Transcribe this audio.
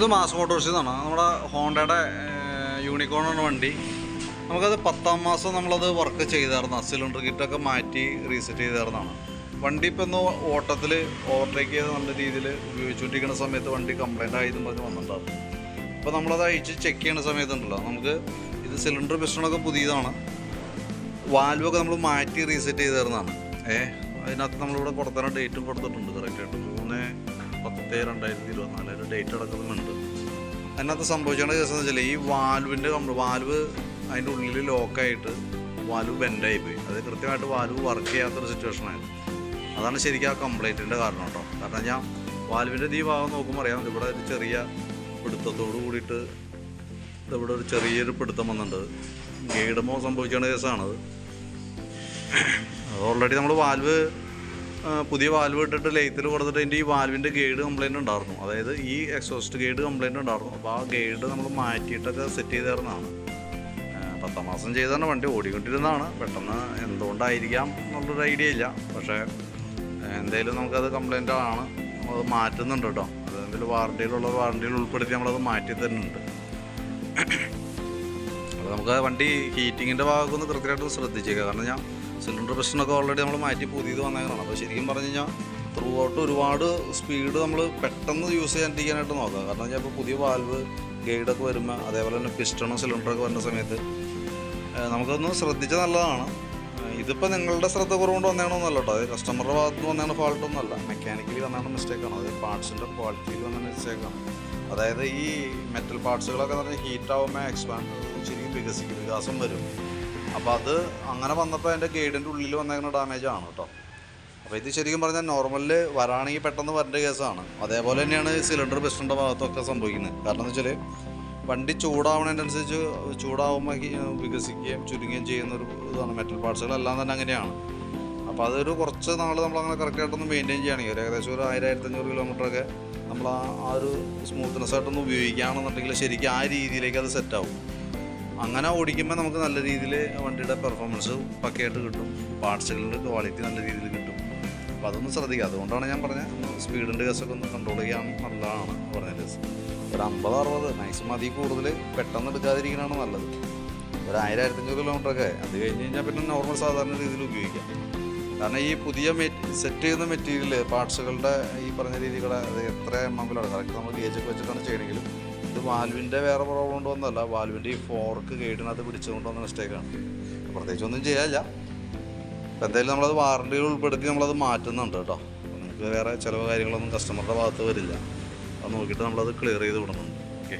ഇത് മാസ് മോട്ടോഴ്സിൽ നിന്നാണ് നമ്മുടെ ഹോണ്ടയുടെ യൂണിക്കോണാണ് വണ്ടി. നമുക്കത് പത്താം മാസം നമ്മളത് വർക്ക് ചെയ്തായിരുന്നു. സിലിണ്ടർ കിറ്റൊക്കെ മാറ്റി റീസെറ്റ് ചെയ്തായിരുന്നതാണ് വണ്ടി ഇപ്പം ഒന്ന് ഓട്ടത്തിൽ ഓവർടേക്ക് ചെയ്ത് നല്ല രീതിയിൽ ഉപയോഗിച്ചുകൊണ്ടിരിക്കുന്ന സമയത്ത് വണ്ടി കംപ്ലൈന്റ് ആയതും പറഞ്ഞ് വന്നിട്ടുണ്ടായിരുന്നു. അപ്പോൾ നമ്മളത് അയച്ച് ചെക്ക് ചെയ്യുന്ന സമയത്തുണ്ടല്ലോ. നമുക്ക് ഇത് സിലിണ്ടർ പിസ്റ്റണൊക്കെ പുതിയതാണ്. വാൽവൊക്കെ നമ്മൾ മാറ്റി റീസെറ്റ് ചെയ്ത് തരുന്നതാണ് ഏ അതിനകത്ത് നമ്മളിവിടെ കൊടുത്തരാൻ ഡേറ്റും കൊടുത്തിട്ടുണ്ട്. കറക്റ്റായിട്ട് മൂന്ന് പത്ത് രണ്ടായിരത്തി ഇരുപത്തിനാല് ഒരു ഡേറ്റ് അടക്കുന്നുണ്ട് അതിനകത്ത് സംഭവിച്ചേണ്ട കേസ് എന്ന് വെച്ചാൽ ഈ വാൽവിന്റെ വാൽവ് അതിന്റെ ഉള്ളിൽ ലോക്കായിട്ട് വാൽവ് ബെൻഡായി പോയി. അത് കൃത്യമായിട്ട് വാൽവ് വർക്ക് ചെയ്യാത്തൊരു സിറ്റുവേഷനായിരുന്നു അതാണ് ശരിക്കും ആ കംപ്ലൈന്റിന്റെ കാരണം കേട്ടോ. കാരണം ഞാൻ വാൽവിന്റെ ഈ ഭാഗം നോക്കുമ്പോൾ അറിയാം ഇവിടെ ഒരു ചെറിയ പിടുത്തത്തോട് കൂടിയിട്ട് ഇവിടെ ഒരു ചെറിയൊരു പിടുത്തം വന്നിട്ടുണ്ട്. ഗൈഡമോ സംഭവിക്കേണ്ട കേസാണത് ഓൾറെഡി നമ്മൾ വാൽവ് പുതിയ വാൽവ് ഇട്ടിട്ട് ലെയ്ത്തിൽ കൊടുത്തിട്ട് അതിന്റെ ഈ വാൽവിന്റെ ഗൈഡ് കംപ്ലൈന്റ് ഉണ്ടായിരുന്നു. അതായത് ഈ എക്സോസ്റ്റ് ഗൈഡ് കംപ്ലൈന്റ് ഉണ്ടായിരുന്നു. അപ്പോൾ ആ ഗൈഡ് നമ്മൾ മാറ്റിയിട്ടൊക്കെ സെറ്റ് ചെയ്ത് തരുന്നതാണ് പത്താം മാസം ചെയ്താണ് വണ്ടി ഓടിക്കൊണ്ടിരുന്നതാണ്. പെട്ടെന്ന് എന്തുകൊണ്ടായിരിക്കാം എന്നുള്ളൊരു ഐഡിയ ഇല്ല. പക്ഷേ എന്തായാലും നമുക്കത് കംപ്ലൈന്റ് ആണ്. അത് മാറ്റുന്നുണ്ട് കേട്ടോ. അത് എന്തെങ്കിലും വാറണ്ടിയിലുള്ള വാറണ്ടിയിൽ ഉൾപ്പെടുത്തി നമ്മളത് മാറ്റി തരുന്നുണ്ട്. അപ്പോൾ നമുക്ക് വണ്ടി ഹീറ്റിങ്ങിന്റെ ഭാഗമൊന്ന് കൃത്യമായിട്ട് ശ്രദ്ധിച്ചേക്കുക കാരണം ഞാൻ സിലിണ്ടർ പ്രശ്നമൊക്കെ ഓൾറെഡി നമ്മൾ മാറ്റി പുതിയത് വന്നേക്കണം അപ്പോൾ ശരിക്കും പറഞ്ഞു കഴിഞ്ഞാൽ ത്രൂ ഔട്ട് ഒരുപാട് സ്പീഡ് നമ്മൾ പെട്ടെന്ന് യൂസ് ചെയ്യാണ്ടിരിക്കാനായിട്ട് നോക്കാം. കാരണം വെച്ചാൽ ഇപ്പോൾ പുതിയ വാൽവ് ഗൈഡൊക്കെ വരുമ്പോൾ അതേപോലെ തന്നെ പിസ്റ്റണും സിലിണ്ടറൊക്കെ വരുന്ന സമയത്ത് നമുക്കൊന്ന് ശ്രദ്ധിച്ച നല്ലതാണ്. ഇതിപ്പോൾ നിങ്ങളുടെ ശ്രദ്ധ കുറവുകൊണ്ട് വന്നതാണോന്നല്ല കേട്ടോ അത് കസ്റ്റമറുടെ ഭാഗത്ത് വന്നതാണ് ഫാൾട്ടൊന്നുമല്ല മെക്കാനിക്കലി വന്നതാണ് മിസ്റ്റേക്കാണ് അത് പാർട്സിന്റെ ക്വാളിറ്റിയിൽ വന്ന മിസ്റ്റേക്കാണ് അതായത് ഈ മെറ്റൽ പാർട്സുകളൊക്കെ എന്ന് പറഞ്ഞാൽ ഹീറ്റ് ആകുമ്പോൾ എക്സ്പാൻഡ് ശരിക്കും വികസിക്കും വികാസം വരും. അപ്പോൾ അത് അങ്ങനെ വന്നപ്പോൾ അതിന്റെ ഗൈഡിന്റെ ഉള്ളിൽ വന്നേക്കുന്ന ഡാമേജ് ആണ് കേട്ടോ. അപ്പോൾ ഇത് ശരിക്കും പറഞ്ഞാൽ നോർമലിൽ വരാണെങ്കിൽ പെട്ടെന്ന് വരേണ്ട കേസാണ്. അതേപോലെ തന്നെയാണ് സിലിണ്ടർ പിസ്റ്റന്റെ ഭാഗത്തൊക്കെ സംഭവിക്കുന്നത്. കാരണം എന്ന് വെച്ചാൽ വണ്ടി ചൂടാവണതിനനുസരിച്ച് ചൂടാവുമ്പോൾ വികസിക്കുകയും ചുരുങ്ങുകയും ചെയ്യുന്ന ഒരു ഇതാണ് മെറ്റൽ പാർട്സുകളെല്ലാം തന്നെ അങ്ങനെയാണ്. അപ്പോൾ അതൊരു കുറച്ച് നാൾ നമ്മളങ്ങനെ കറക്റ്റായിട്ടൊന്ന് മെയിന്റെയിൻ ചെയ്യുകയാണെങ്കിൽ ഒരു ഏകദേശം ഒരു ആയിരം ആയിരത്തഞ്ഞൂറ് കിലോമീറ്ററൊക്കെ നമ്മൾ ആ ഒരു സ്മൂത്ത്നെസ് ആയിട്ടൊന്ന് ഉപയോഗിക്കുകയാണെന്നുണ്ടെങ്കിൽ ശരിക്കും ആ രീതിയിലേക്ക് അത് സെറ്റാവും അങ്ങനെ ഓടിക്കുമ്പോൾ നമുക്ക് നല്ല രീതിയിൽ വണ്ടിയുടെ പെർഫോമൻസ് പക്കയായിട്ട് കിട്ടും. പാർട്സുകളുടെ ക്വാളിറ്റി നല്ല രീതിയിൽ കിട്ടും. അപ്പോൾ അതൊന്ന് ശ്രദ്ധിക്കുക അതുകൊണ്ടാണ് ഞാൻ പറഞ്ഞത് സ്പീഡിന്റെ കേസൊക്കെ ഒന്ന് കൺട്രോൾ ചെയ്യാൻ നല്ലതാണ് പറഞ്ഞ കേസ് ഒരു അമ്പത് അറുപത് മാക്സിമം അതിൽ കൂടുതൽ പെട്ടെന്ന് എടുക്കാതിരിക്കുന്നതാണ് നല്ലത്. ഒരു ആയിരം ആയിരത്തഞ്ഞൂറ് കിലോമീറ്ററൊക്കെ അത് കഴിഞ്ഞ് കഴിഞ്ഞാൽ പിന്നെ നോർമൽ സാധാരണ രീതിയിൽ ഉപയോഗിക്കാം. കാരണം ഈ പുതിയ സെറ്റ് ചെയ്യുന്ന മെറ്റീരിയൽ പാർട്സുകളുടെ ഈ പറഞ്ഞ രീതികളെ അത് എത്ര എം കറക്റ്റ് നമ്മൾ ഗേജൊക്കെ വെച്ചിട്ടാണ് ചെയ്യണമെങ്കിലും ഇത് വാൽവിന്റെ വേറെ പ്രോബ്ലം കൊണ്ടൊന്നല്ല വാൽവിന്റെ ഈ ഫോർക്ക് ഗൈഡിനകത്ത് പിടിച്ചുകൊണ്ട് വന്ന മിസ്റ്റേക്കാണ് പ്രത്യേകിച്ച് ഒന്നും ചെയ്യാനില്ല. എന്തായാലും നമ്മളത് വാറണ്ടിയിൽ ഉൾപ്പെടുത്തി നമ്മളത് മാറ്റുന്നുണ്ട് കേട്ടോ. നമുക്ക് വേറെ ചിലവ് കാര്യങ്ങളൊന്നും കസ്റ്റമറുടെ ഭാഗത്ത് വരില്ല. അത് നോക്കിയിട്ട് നമ്മളത് ക്ലിയർ ചെയ്ത് വിടുന്നുണ്ട് ഓക്കെ